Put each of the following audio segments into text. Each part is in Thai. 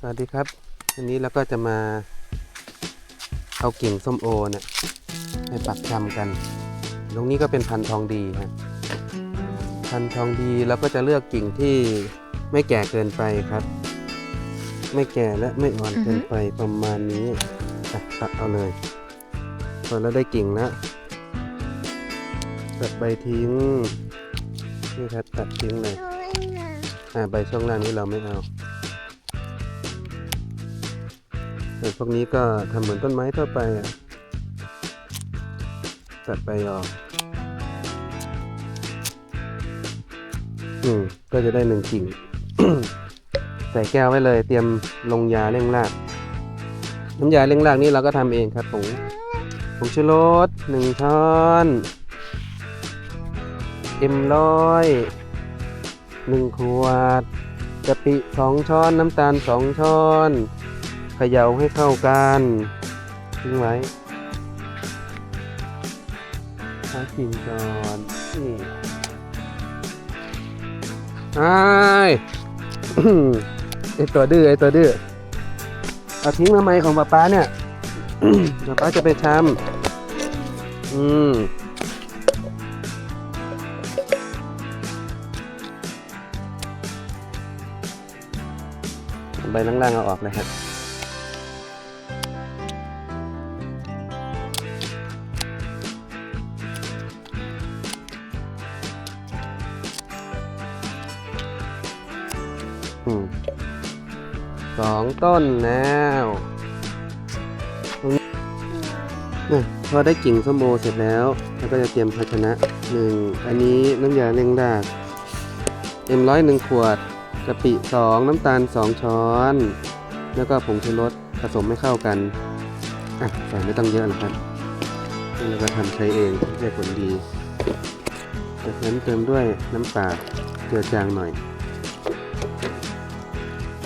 สวัสดีครับวันนี้เราก็จะมาเอากิ่งส้มโอเนี่ยไปปักชำกัน ตรงนี้ก็เป็นพันธุ์ทองดีฮะพันธุ์ทองดีเราก็จะเลือกกิ่งที่ไม่แก่เกินไปครับ ไม่แก่และไม่อ่อนเกินไปประมาณนี้อะตัดเอาเลยพอเราได้กิ่งแล้วตัดใบทิ้งนี่ครับตัดทิ้งเลยอ่าใบช่วงล่างนี้เราไม่เอา ส่วนพวกนี้ก็ทำเหมือนต้นไม้ทั่วไปอะตัดไปออกอืมก็จะได้หนึ่งกิ่ง ใส่แก้วไว้เลยเตรียมลงยาเร่งราก น้ำยาเร่งรากนี่เราก็ทำเองครับผงผงชูรสหนึ่งช้อนเอ็มร้อยหนึ่งขวดกะปิสองช้อนน้ำตาลสองช้อน เขย่าให้เข้ากันทิ้งไว้ใช้กินก่อนนี่ไอ้ไอตัวดื้อไอตัวดื้อเอาทิ้งทำไมของป๊าป๊าเนี่ยป๊าป๊าจะไปทำอืมใบล่างๆเอาออกเลยครับ สองต้นแล้วนี่พอได้กิ่งส้มโอเสร็จแล้วแล้วก็จะเตรียมภาชนะหนึ่งอันนี้น้ำยาเร่งรากเอ็มร้อยหนึ่งขวดกะปิสองน้ำตาลสองช้อน แล้วก็ผงชูรสผสมให้เข้ากันอะใส่ไม่ต้องเยอะหรอกครับนี่เราก็ทำใช้เองได้ผลดี จากนั้นเติมด้วยน้ำปลาเจือจางหน่อย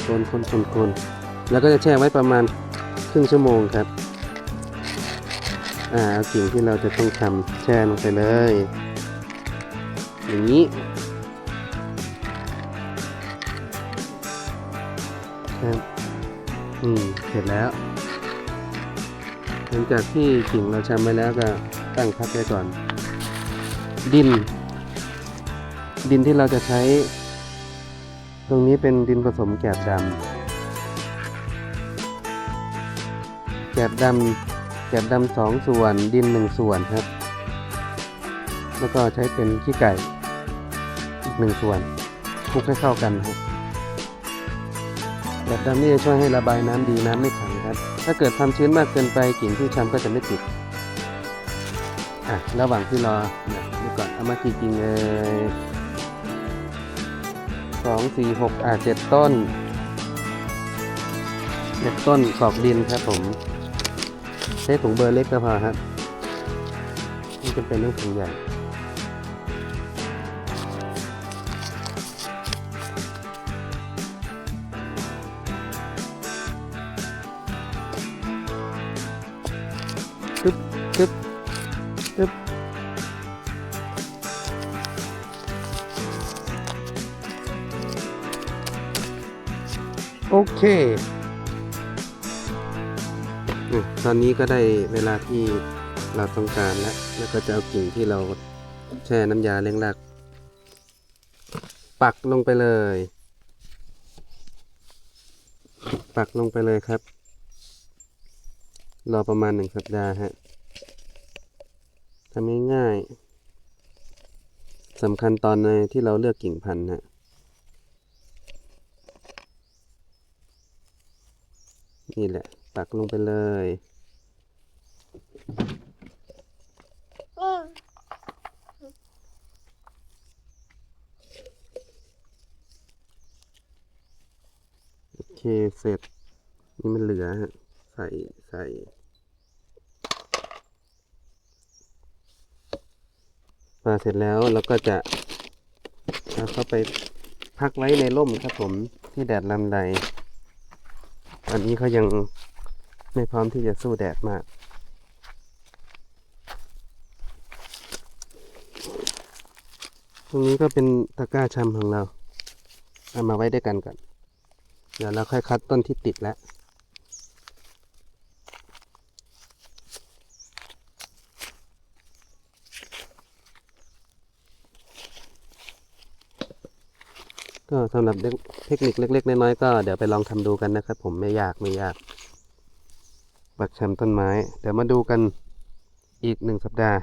คนคนคนคนแล้วก็จะแช่ไว้ประมาณครึ่งชั่วโมงครับ อ่าสิ่งที่เราจะต้องทำแช่ลงไปเลย อย่างนี้ครับอืมเสร็จแล้ว หลังจากที่กิ่งเราชำไว้แล้วก็ตั้งพักไว้ก่อน ดิน ดินที่เราจะใช้ ตรงนี้เป็นดินผสมแกบดำแกบดำแกบดำสองส่วนดินหนึ่งส่วนครับ แล้วก็ใช้เป็นขี้ไก่อีกหนึ่งส่วนคลุกให้เข้ากันครับแกบดำนี่จะช่วยให้ระบายน้ำดีน้ำไม่ขังครับ ถ้าเกิดความชื้นมากเกินไปกิ่งที่ช้ำก็จะไม่ติดอะระหว่างที่รอเนี่ยเดี๋ยวก่อนเอามากี่กิ่งเลย สองสี่หกอ่าเจ็ดต้นเจ็ดต้นกรอกดินครับผม ใช้ถุงเบอร์เล็กก็พอครับไม่จำเป็นต้องถุงใหญ่ตึ๊บตึ๊บตึ๊บ โอเคตอนนี้ก็ได้เวลาที่เราต้องการแล้ว แล้วก็จะเอากิ่งที่เราแช่น้ำยาเลี้ยงรากปักลงไปเลย ปักลงไปเลยครับ รอประมาณหนึ่งสัปดาห์ฮะทำง่ายๆสำคัญตอนในที่เราเลือกกิ่งพันธุ์ฮะ นี่แหละ ตักลงไปเลย โอเค เสร็จ นี่มันเหลือฮะ ใส่ใส่พอเสร็จแล้วเราก็จะเอาเข้าไปพักไว้ในร่มครับผมที่แดดลำไร อันนี้เขายังไม่พร้อมที่จะสู้แดดมาก ตรงนี้ก็เป็นตะกร้าชำของเรา เอามาไว้ด้วยกันก่อน เดี๋ยวเราค่อยคัดต้นที่ติดแล้ว ก็สำหรับเทคนิคเล็ก ๆ น้อยๆก็เดี๋ยวไปลองทำดูกันนะครับ ผมไม่ยากไม่ยาก ปักแชมต้นไม้ เดี๋ยวมาดูกันอีกหนึ่งสัปดาห์